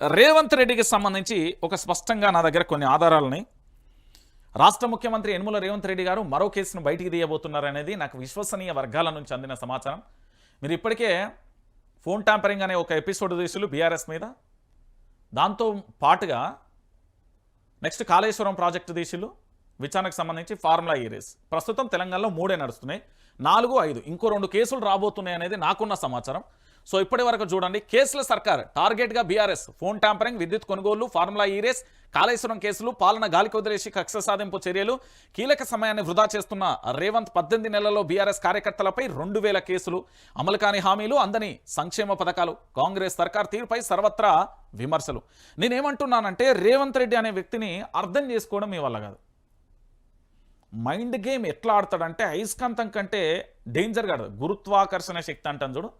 రేవంత్ రెడ్డికి సంబంధించి ఒక స్పష్టంగా నా దగ్గర కొన్ని ఆధారాలని రాష్ట్ర ముఖ్యమంత్రి యనుమల రేవంత్ రెడ్డి గారు మరో కేసును బయటికి తీయబోతున్నారనేది నాకు విశ్వసనీయ వర్గాల నుంచి అందిన సమాచారం. మీరు ఇప్పటికే ఫోన్ ట్యాంపరింగ్ అనే ఒక ఎపిసోడ్ తీసులు బీఆర్ఎస్ మీద. దాంతో పాటుగా నెక్స్ట్ కాళేశ్వరం ప్రాజెక్టు దీసులు విచారణకు సంబంధించి ఫార్ములా ఈ రేస్ ప్రస్తుతం తెలంగాణలో మూడే నడుస్తున్నాయి. నాలుగు ఐదు ఇంకో రెండు కేసులు రాబోతున్నాయి అనేది నాకున్న సమాచారం. సో ఇప్పటి వరకు చూడండి కేసుల సర్కార్ టార్గెట్గా బీఆర్ఎస్ ఫోన్ ట్యాంపరింగ్ విద్యుత్ కొనుగోలు ఫార్ములా ఈ రేస్ కాళేశ్వరం కేసులు పాలన గాలికి వదిలేసి కక్ష సాధింపు చర్యలు కీలక సమయాన్ని వృధా చేస్తున్న రేవంత్ పద్దెనిమిది నెలల్లో బీఆర్ఎస్ కార్యకర్తలపై రెండు వేల కేసులు అమలు కాని హామీలు అందని సంక్షేమ పథకాలు కాంగ్రెస్ సర్కార్ తీరుపై సర్వత్రా విమర్శలు. నేనేమంటున్నానంటే రేవంత్ రెడ్డి అనే వ్యక్తిని అర్థం చేసుకోవడం మీ వల్ల కాదు. మైండ్ గేమ్ ఎట్లా ఆడతాడంటే అయస్కాంతం కంటే డేంజర్ కాదు. గురుత్వాకర్షణ శక్తి అంటాను చూడు.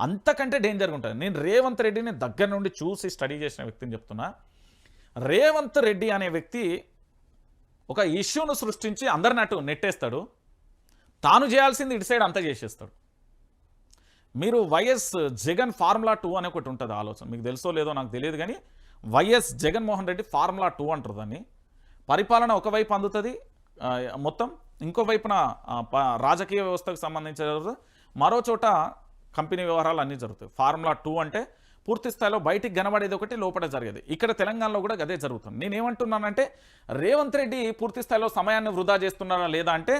అంతకంటే డేంజర్గా ఉంటుంది నేను రేవంత్ రెడ్డిని దగ్గర నుండి చూసి స్టడీ చేసిన వ్యక్తిని చెప్తున్నా. రేవంత్ రెడ్డి అనే వ్యక్తి ఒక ఇష్యూను సృష్టించి అందరిని అటు నెట్టేస్తాడు. తాను చేయాల్సింది ఇటు సైడ్ అంతా చేసేస్తాడు. మీరు వైఎస్ జగన్ ఫార్ములా టూ అని ఒకటి ఉంటుంది ఆలోచన. మీకు తెలుసో లేదో నాకు తెలియదు కానీ YS Jaganmohan Reddy formula two అంటారు దాన్ని. పరిపాలన ఒకవైపు అందుతుంది మొత్తం ఇంకో వైపున ప- రాజకీయ వ్యవస్థకు సంబంధించిన మరో చోట కంపెనీ వ్యవహారాలు అన్నీ జరుగుతాయి. ఫార్ములా టూ అంటే పూర్తి స్థాయిలో బయటికి కనబడేది ఒకటి లోపల జరిగేది. ఇక్కడ తెలంగాణలో కూడా అదే జరుగుతుంది. నేనేమంటున్నానంటే రేవంత్ రెడ్డి పూర్తి స్థాయిలో సమయాన్ని వృధా చేస్తున్నారా లేదా అంటే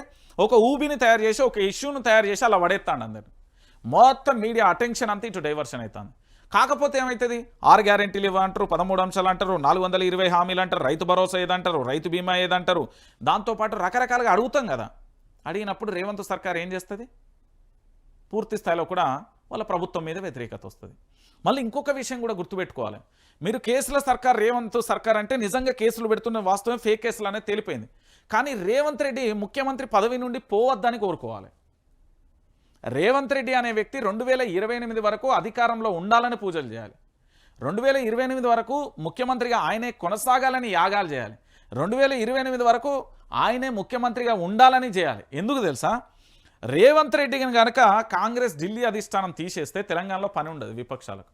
ఒక ఊబిని తయారు చేసి ఒక ఇష్యూను తయారు చేసి అలా పడేస్తాడు అందరు మొత్తం మీడియా అటెన్షన్ అంతా ఇటు డైవర్షన్ అవుతుంది కాకపోతే ఏమవుతుంది ఆరు గ్యారెంటీలు ఇవ్వంటారు పదమూడు అంశాలు అంటారు నాలుగు వందల ఇరవై హామీలు అంటారు రైతు భరోసా ఏదంటారు రైతు బీమా ఏదంటారు. దాంతోపాటు రకరకాలుగా అడుగుతాం కదా. అడిగినప్పుడు రేవంత్ సర్కార్ ఏం చేస్తుంది? పూర్తి స్థాయిలో కూడా వాళ్ళ ప్రభుత్వం మీద వ్యతిరేకత వస్తుంది. మళ్ళీ ఇంకొక విషయం కూడా గుర్తుపెట్టుకోవాలి. మీరు కేసుల సర్కార్ రేవంత్ సర్కార్ అంటే నిజంగా కేసులు పెడుతున్న వాస్తవం ఫేక్ కేసులు అనేది తేలిపోయింది. కానీ రేవంత్ రెడ్డి ముఖ్యమంత్రి పదవి నుండి పోవద్దని కోరుకోవాలి. రేవంత్ రెడ్డి అనే వ్యక్తి రెండు వేల ఇరవై ఎనిమిది వరకు అధికారంలో ఉండాలని పూజలు చేయాలి. రెండు వేల ఇరవై ఎనిమిది వరకు ముఖ్యమంత్రిగా ఆయనే కొనసాగాలని యాగాలు చేయాలి. రెండు వేల ఇరవై ఎనిమిది వరకు ఆయనే ముఖ్యమంత్రిగా ఉండాలని చేయాలి. ఎందుకు తెలుసా? రేవంత్ రెడ్డిని కనుక కాంగ్రెస్ ఢిల్లీ అధిష్టానం తీసేస్తే తెలంగాణలో పని ఉండదు విపక్షాలకు.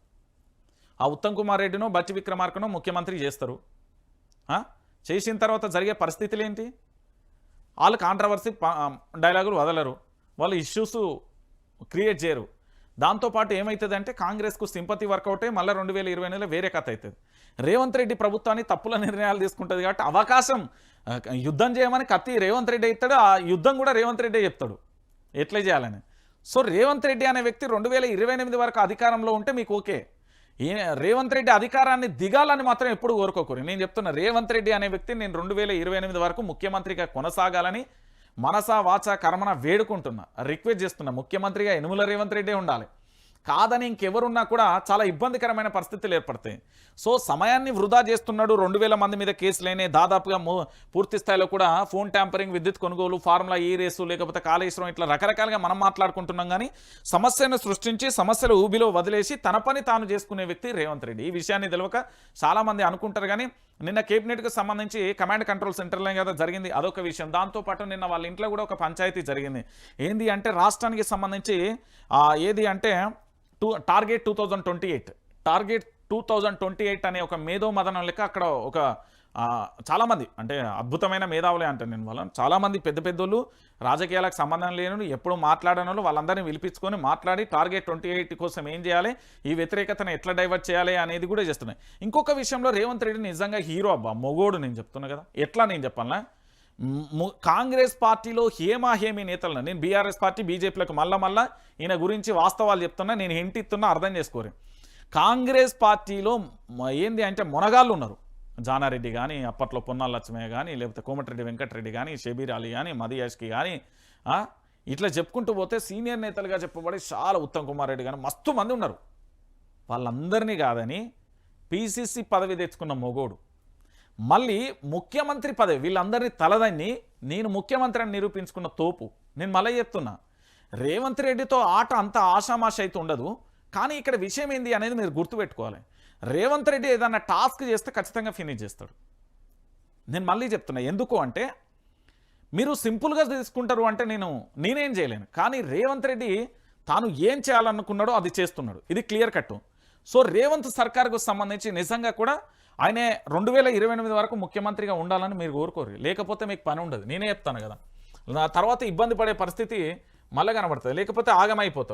ఆ ఉత్తమ్ కుమార్ రెడ్డినో బట్టి విక్రమార్కనో ముఖ్యమంత్రి చేస్తారు. చేసిన తర్వాత జరిగే పరిస్థితులు ఏంటి? వాళ్ళు కాంట్రవర్సీ డైలాగులు వదలరు. వాళ్ళు ఇష్యూస్ క్రియేట్ చేయరు. దాంతోపాటు ఏమవుతుందంటే కాంగ్రెస్కు సింపతి వర్కౌటే మళ్ళీ రెండు వేల ఇరవై నెలలో వేరే కథ అవుతుంది రేవంత్ రెడ్డి ప్రభుత్వాన్ని తప్పుల నిర్ణయాలు తీసుకుంటుంది కాబట్టి అవకాశం యుద్ధం చేయమని కత్తి రేవంత్ రెడ్డి అవుతాడు ఆ యుద్ధం కూడా రేవంత్ రెడ్డి చెప్తాడు. ఎట్లా చేయాలని? సో రేవంత్ రెడ్డి అనే వ్యక్తి రెండు వేల ఇరవై ఎనిమిది వరకు అధికారంలో ఉంటే మీకు ఓకే. ఈ రేవంత్ రెడ్డి అధికారాన్ని దిగాలని మాత్రం ఎప్పుడు కోరుకోకూరు నేను చెప్తున్నా రేవంత్ రెడ్డి అనే వ్యక్తి నేను రెండు వేల ఇరవై ఎనిమిది వరకు ముఖ్యమంత్రిగా కొనసాగాలని మనసా వాచ కర్మన వేడుకుంటున్నా రిక్వెస్ట్ చేస్తున్నా. ముఖ్యమంత్రిగా యనుమల రేవంత్ రెడ్డి ఉండాలి. కాదని ఇంకెవరున్నా కూడా చాలా ఇబ్బందికరమైన పరిస్థితులు ఏర్పడతాయి. సో సమయాన్ని వృధా చేస్తున్నాడు. రెండు వేల మంది మీద కేసులేనే దాదాపుగా పూర్తి స్థాయిలో కూడా ఫోన్ ట్యాంపరింగ్ విద్యుత్ కొనుగోలు ఫార్ములా ఈ రేసు లేకపోతే కాళేశ్వరం ఇట్లా రకరకాలుగా మనం మాట్లాడుకుంటున్నాం. కానీ సమస్యను సృష్టించి సమస్యలు ఊబిలో వదిలేసి తన పని తాను చేసుకునే వ్యక్తి రేవంత్ రెడ్డి. ఈ విషయాన్ని తెలియక చాలామంది అనుకుంటారు కానీ నిన్న కేబినెట్కి సంబంధించి కమాండ్ కంట్రోల్ సెంటర్లో కదా జరిగింది అదొక విషయం. దాంతోపాటు నిన్న వాళ్ళ ఇంట్లో కూడా ఒక పంచాయతీ జరిగింది. ఏంది అంటే రాష్ట్రానికి సంబంధించి ఏది అంటే two target two thousand twenty eight. Target two thousand twenty eight అనే ఒక మేధో మదనం లెక్క అక్కడ ఒక చాలామంది అంటే అద్భుతమైన మేధావులే అంటాను నేను వాళ్ళని. చాలామంది పెద్ద పెద్దోళ్ళు రాజకీయాలకు సంబంధం లేని ఎప్పుడు మాట్లాడని వాళ్ళు వాళ్ళందరినీ పిలిపించుకొని మాట్లాడి టార్గెట్ ట్వంటీ ఎయిట్ కోసం ఏం చేయాలి ఈ వ్యతిరేకతను ఎట్లా డైవర్ట్ చేయాలి అనేది కూడా చేస్తున్నాయి. ఇంకొక విషయంలో రేవంత్ రెడ్డి నిజంగా హీరో అబ్బా మొగోడు నేను చెప్తున్నా కదా. ఎట్లా నేను చెప్పాలా కాంగ్రెస్ పార్టీలో హేమాహేమి నేతలను నేను బీఆర్ఎస్ పార్టీ బీజేపీలకు మళ్ళా మళ్ళా ఈయన గురించి వాస్తవాలు చెప్తున్నా నేను హింట్ అర్థం చేసుకోరు. కాంగ్రెస్ పార్టీలో మ- ఏంది అంటే మొనగాళ్ళు ఉన్నారు. జానారెడ్డి కానీ అప్పట్లో పొన్నాల లక్ష్మయ్య కానీ లేకపోతే కోమటిరెడ్డి వెంకటరెడ్డి కానీ షబీర్ అలీ కానీ మదియాష్కి కానీ ఇట్లా చెప్పుకుంటూ పోతే సీనియర్ నేతలుగా చెప్పబడి చాలా ఉత్తమ్ కుమార్ రెడ్డి కానీ మస్తు మంది ఉన్నారు. వాళ్ళందరినీ కాదని పీసీసీ పదవి తెచ్చుకున్న మొగోడు. మళ్ళీ ముఖ్యమంత్రి పదవి వీళ్ళందరినీ తలదన్ని నేను ముఖ్యమంత్రి అని నిరూపించుకున్న తోపు. నేను మళ్ళీ చెప్తున్నా రేవంత్ రెడ్డితో ఆట అంత ఆషామాష అయితే ఉండదు కానీ ఇక్కడ విషయం ఏంది అనేది మీరు గుర్తుపెట్టుకోవాలి. రేవంత్ రెడ్డి ఏదన్నా టాస్క్ చేస్తే ఖచ్చితంగా ఫినిష్ చేస్తాడు. నేను మళ్ళీ చెప్తున్నా ఎందుకు అంటే మీరు సింపుల్గా తీసుకుంటారు అంటే నేను నేనేం చేయలేను కానీ రేవంత్ రెడ్డి తాను ఏం చేయాలనుకున్నాడో అది చేస్తున్నాడు. ఇది క్లియర్ కట్ సో రేవంత్ సర్కార్కు సంబంధించి నిజంగా కూడా ఆయనే రెండు వేల ఇరవై ఎనిమిది వరకు ముఖ్యమంత్రిగా ఉండాలని మీరు కోరుకోరు. లేకపోతే మీకు పని ఉండదు. నేనే చెప్తాను కదా. నా తర్వాత ఇబ్బంది పడే పరిస్థితి మళ్ళీ కనబడుతుంది. లేకపోతే ఆగమైపోతారు.